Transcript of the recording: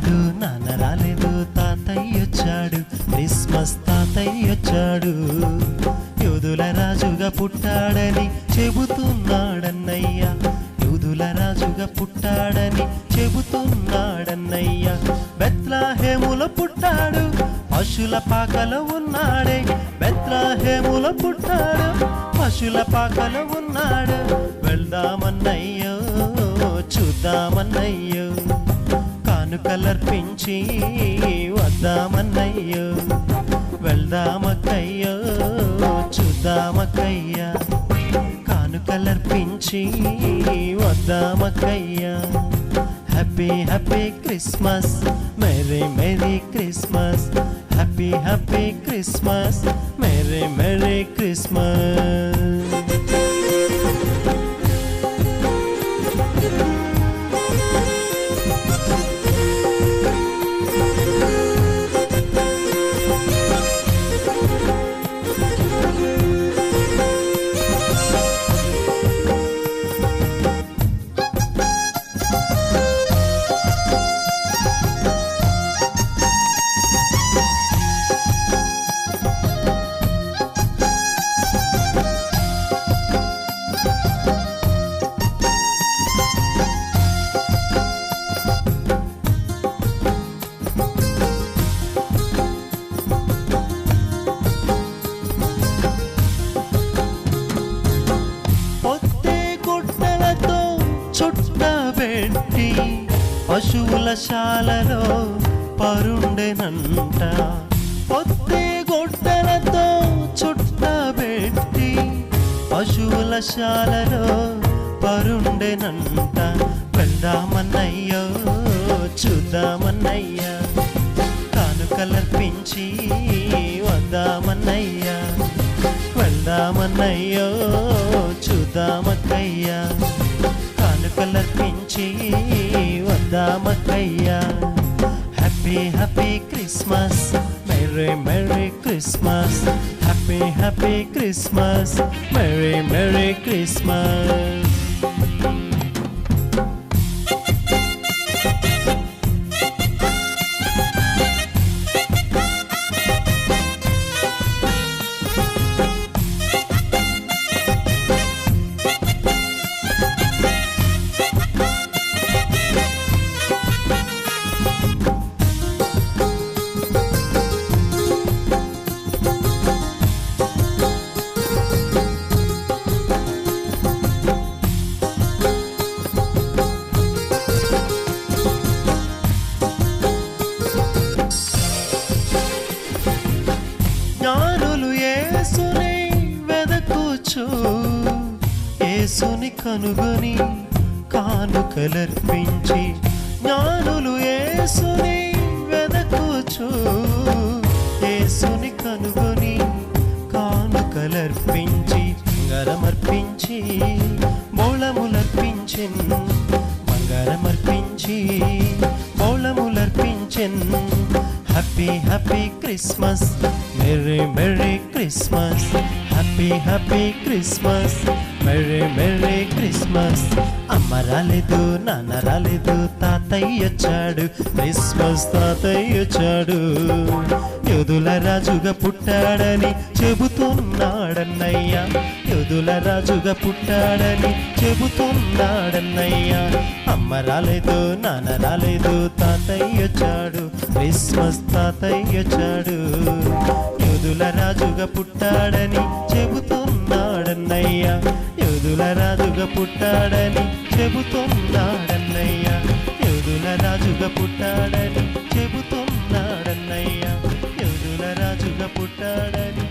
రాలేదు నాన్న రాలేదు తాతయ్య వచ్చాడు క్రిస్మస్ తాతయ్య వచ్చాడు. యూదుల రాజుగా పుట్టాడని చెబుతున్నాడన్నయ్య. యూదుల రాజుగా పుట్టాడని చెబుతున్నాడన్నయ్య. బెత్లాహేముల పుట్టాడు పశుల పాకలో ఉన్నాడే. బెత్లాహేముల పుట్టాడు పశుల పాకలో ఉన్నాడు. వెళ్దామన్నయ్యో చూద్దామన్నయ్యో. కానుకలర్పించి వద్దామన్నయ్యో వెళ్దామక్కయ్యో చూద్దామక్కయ్యా. కానుకలర్పించి వద్దామక్కయ్యా. Happy happy Christmas merry merry Christmas. Happy happy Christmas merry merry Christmas. చుట్టబెట్టి పశువుల శాలలో పరుండెనంట. పొత్తే గుడ్డలతో చుట్టబెట్టి పశువుల శాలలో పరుండెనంట. వెళ్దామన్నయ్యో చూద్దామన్నయ్యా. కానుకలర్పించి వద్దామన్నయ్యా. వెళ్దామన్నయ్యో చూద్దామక్కయ్యా. కానుకలర్పించి వద్దామక్కయ్యా. Happy happy Christmas merry merry Christmas happy happy Christmas merry merry Christmas వెదకుచు యేసుని కనుగొని కానుకలర్పించి జ్ఞానులు యేసుని వెదకూచు. యేసుని కనుగొని కానుకలర్పించి బంగారమర్పించి బోళములర్పించెన్ బంగారమర్పించి బోళములర్పించెన్. Happy happy Christmas. Merry merry Christmas happy happy Christmas merry merry Christmas అమ్మ రాలేదు నాన్న రాలేదు తాతయ్య వచ్చాడు. క్రిస్మస్ తాతయ్య వచ్చాడు. యోధుల రాజుగా పుట్టాడని చెబుతున్నాడన్నయ్యా. యోధుల రాజుగా పుట్టాడని చెబుతున్నాడన్నయ్యా. అమ్మ రాలేదు నాన్న రాలేదు తాతయ్య వచ్చాడు. క్రిస్మస్ తాతయ్య చాడు. యోధుల రాజుగా పుట్టాడని చెబుతున్నాడన్నయ్యా. యోధుల రాజుగా పుట్టాడని చెబుతున్నాడన్నయ్యా. యోధుల రాజుగా పుట్టాడని చెబుతున్నాడన్నయ్యా. యోధుల రాజుగా పుట్టాడని